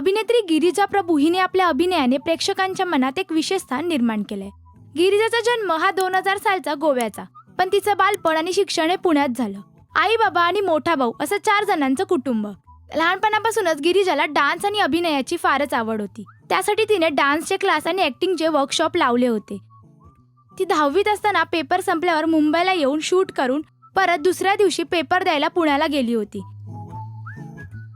अभिनेत्री गिरिजा प्रभू हिने आपल्या अभिनयाने प्रेक्षकांच्या मनात एक विशेष स्थान निर्माण केलंय. गिरिजाचा जन्म हा दोन हजार सालचा गोव्याचा पण तिचं बालपण आणि शिक्षण हे पुण्यात झालं. आई बाबा आणि मोठा भाऊ असं चार जणांचं कुटुंब. लहानपणापासूनच गिरिजाला डान्स आणि अभिनयाची फारच आवड होती. त्यासाठी तिने डान्सचे क्लास आणि ॲक्टिंगचे वर्कशॉप लावले होते. ती दहावीत असताना पेपर संपल्यावर मुंबईला येऊन शूट करून परत दुसऱ्या दिवशी पेपर द्यायला पुण्याला गेली होती.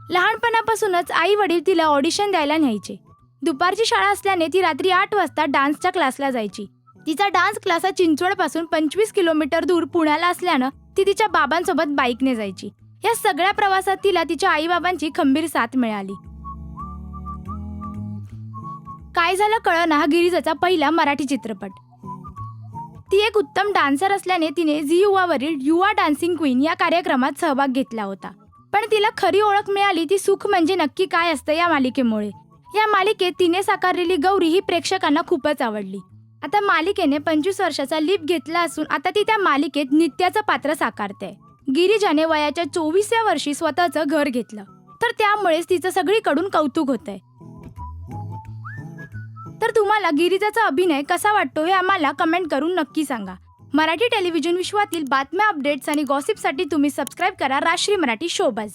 लहानपणापासूनच आई वडील तिला ऑडिशन द्यायला न्यायचे. दुपारची शाळा असल्याने ती रात्री आठ वाजता डान्सच्या क्लासला जायची. तिचा डान्स क्लास हा चिंचवडपासून पंचवीस किलोमीटर दूर पुण्याला असल्यानं ती तिच्या बाबांसोबत बाईकने जायची. या सगळ्या प्रवासात तिला तिच्या आईबाबांची खंबीर साथ मिळाली. काय झालं कळना हा गिरीजाचा पहिला मराठी चित्रपट. ती एक उत्तम डान्सर असल्याने तिने झी युवावरील युवा डान्सिंग क्वीन या कार्यक्रमात सहभाग घेतला होता. पण तिला खरी ओळख मिळाली ती सुख म्हणजे नक्की काय असतं या मालिकेमुळे. या मालिकेत तिने साकारलेली गौरी ही प्रेक्षकांना खूपच आवडली. आता मालिकेने पंचवीस वर्षाचा लिप घेतला असून आता ती त्या मालिकेत नित्याचं पात्र साकारते. गिरिजाने वयाच्या चोवीसव्या वर्षी स्वतःचं घर घेतलं. तर त्यामुळेच तिचं सगळीकडून कौतुक होतंय. तर तुम्हाला गिरिजाचा अभिनय कसा वाटतो हे आम्हाला कमेंट करून नक्की सांगा. मराठी टेलिव्हिजन विश्वातील बातम्या अपडेट्स आणि गॉसिपसाठी तुम्ही सबस्क्राईब करा राष्ट्रीय मराठी शोबज.